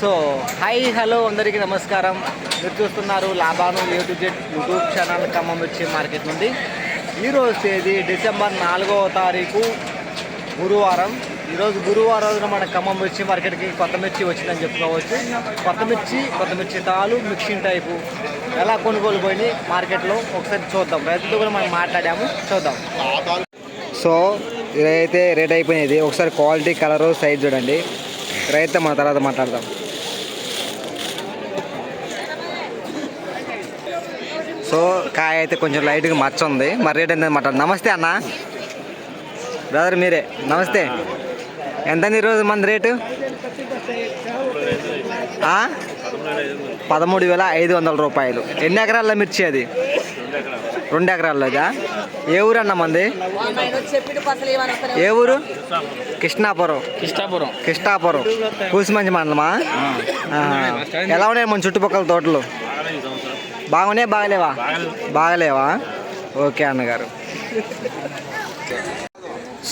So hi hello అందరికీ నమస్కారం. మీరు చూస్తున్నారు Laban A to Z YouTube channel Khammam మిర్చి మార్కెట్ నుండి. ఈరోజు తేదీ డిసెంబర్ నాలుగవ తారీఖు గురువారం. ఈరోజు గురువారం రోజున మన ఖమ్మం మిర్చి మార్కెట్కి కొత్త మిర్చి వచ్చిందని చెప్పుకోవచ్చు. కొత్త మిర్చి కొత్త మిర్చి తాలు మిక్సింగ్ టైపు ఎలా కొనుగోలు పోయి మార్కెట్లో ఒకసారి చూద్దాం. రైతులతో కూడా మనం మాట్లాడాము. చూద్దాం. సో ఇదైతే రేట్ అయిపోయినది. ఒకసారి క్వాలిటీ కలరు సైజ్ చూడండి. రైతు మన తర్వాత మాట్లాడదాం. సో కాయ అయితే కొంచెం లైట్గా మచ్చ ఉంది మరి రేట్ ఎంత మాట్లాడు నమస్తే అన్న. బ్రదర్ మీరే. నమస్తే. ఎంత ఈరోజు మన రేటు? పదమూడు వేల ఐదు వందల రూపాయలు. ఎన్ని ఎకరాల మిర్చి అది? రెండు ఎకరాలదా ఏ ఊరు అన్న మంది? ఏ ఊరు? కృష్ణాపురం. కృష్ణాపురం. కృష్ణాపురం. కూసిమంచి మండలమా. ఎలా ఉన్నాయి మన చుట్టుపక్కల తోటలు? బాగున్నాయి బాగలేవా? బాగలేవా? ఓకే అన్నగారు.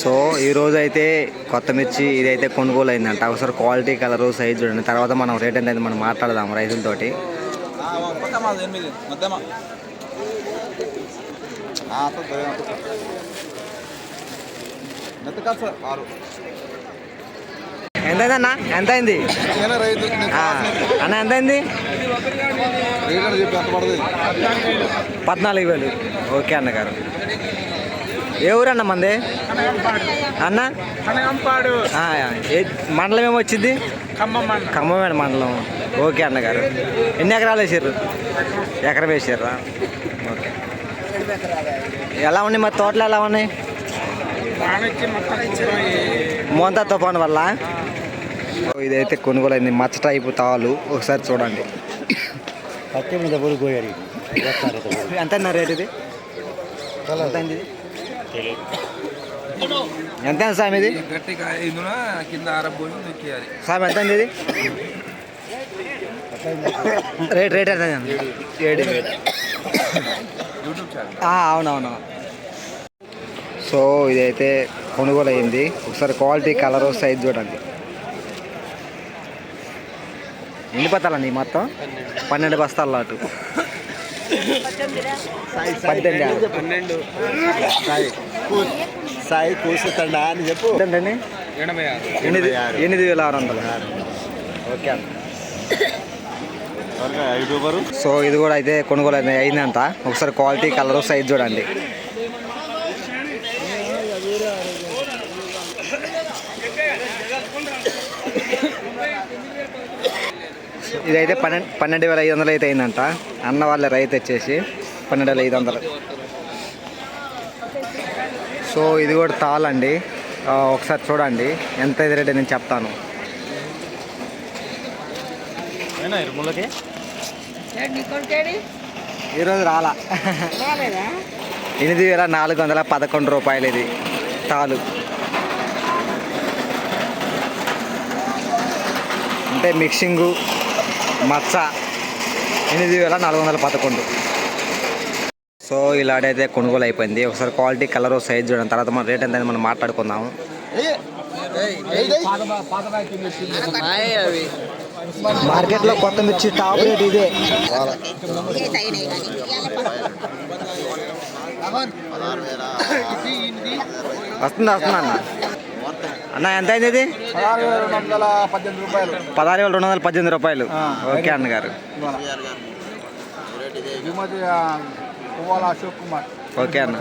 సో ఈరోజు అయితే కొత్త మిర్చి ఇదైతే కొనుగోలు అయిందంట ఒకసారి క్వాలిటీ కలరు సైజ్ చూడండి. తర్వాత మనం రేట్ ఎంత మనం మాట్లాడదాం రైతులతోటి. ఆరు ఎంత అయిందన్న ఎంత అయింది అన్న ఎంత అయింది రేట్ చెప్పి ఎంత పడుతుంది? పద్నాలుగు వేలు. ఓకే అన్నగారు. ఏ ఊరు అన్న మంది? అన్న? మండలం ఏమొచ్చింది ఖమ్మం ఖమ్మమేడ మండలం. ఓకే అన్నగారు. ఎన్ని ఎకరాలు వేసారు ఎకరం వేసారా ఓకే. ఎలా ఉన్నాయి మరి తోటలు ఎలా ఉన్నాయి? మోంతా తుఫాన్ వల్ల? ఇదైతే కొనుగోలు అయింది మచ్చ టైపు తాలు ఒకసారి చూడండి. పత్తి మీద పొడి పోయారు ఎంత అన్న రేట్ ఇది? ఎంత అయింది ఇది? కింద సామి ఎంత ఇది? రేట్ రేట్ ఎంత? ఏడు అవునవును. సో ఇదైతే కొనుగోలు అయింది ఒకసారి క్వాలిటీ కలర్ సైజ్ చూడండి. ఎన్ని బత్తాలండి మొత్తం? పన్నెండు బస్తాలు అటు పద్దెనిమిది పన్నెండు. సాయి. కూసుతాడా అని చెప్పు. ఆరు ఎనిమిది ఎనిమిది వేల ఆరు వందలు. ఓకే. సో ఇది కూడా అయితే కొనుగోలు అయితే అయిందంట. ఒకసారి క్వాలిటీ కలర్ సైజ్ చూడండి. ఇదైతే పన్నెండు పన్నెండు వేల ఐదు వందలు అయితే అయిందంట. అన్న వాళ్ళ రైతు వచ్చేసి పన్నెండు వేల ఐదు వందలు. సో ఇది కూడా తాళండి. ఆ, ఒకసారి చూడండి. ఎంత ఇది రేట్ నేను చెప్తాను. ఈరోజు రాలా. ఎనిమిది వేల నాలుగు వందల పదకొండు రూపాయలు ఇది తాలు. అంటే మిక్సింగు మచ్చ ఎనిమిది వేల నాలుగు వందల పదకొండు. సో ఇలాడైతే కొనుగోలు అయిపోయింది ఒకసారి క్వాలిటీ కలర్ సైజ్ చూడండి. తర్వాత మన రేట్ ఎంత మనం మాట్లాడుకుందాము. మార్కెట్లో కొత్త మిర్చి టాప్ రేట్ ఇదే. వస్తుంది వస్తుంది అన్న? అన్న ఎంత అయింది? ఇది పదహారు వేల రెండు వందల పద్దెనిమిది రూపాయలు. పదహారు వేల రెండు వందల పద్దెనిమిది రూపాయలు. ఓకే అన్నగారు. అశోక్ కుమార్. ఓకే అన్న.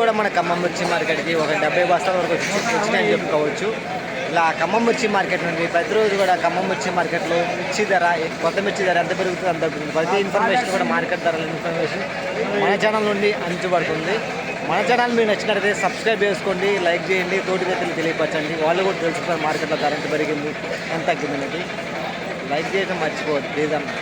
కూడా మన ఖమ్మం మిర్చి మార్కెట్కి ఒక డెబ్బై బస్తాల వరకు వచ్చి వచ్చినాయని చెప్పుకోవచ్చు. ఇలా ఖమ్మం మిర్చి మార్కెట్ నుండి ప్రతిరోజు కూడా ఖమ్మం మిర్చి మార్కెట్లో మిర్చి ధర కొత్త మిర్చి ధర ఎంత పెరుగుతుంది అంత పెరుగుతుంది. ప్రతి ఇన్ఫర్మేషన్ కూడా మార్కెట్ ధరల ఇన్ఫర్మేషన్ మన ఛానల్ నుండి అందించబడుతుంది. మన ఛానల్ మీకు నచ్చినట్లయితే సబ్స్క్రైబ్ చేసుకోండి లైక్ చేయండి తోటి రైతులు తెలియపరచండి. వాళ్ళు కూడా తెలుసుకున్నారు మార్కెట్లో ధర ఎంత పెరిగింది ఎంత తగ్గింది అనేది. లైక్ చేయడం మర్చిపోవద్దు లేదన్నా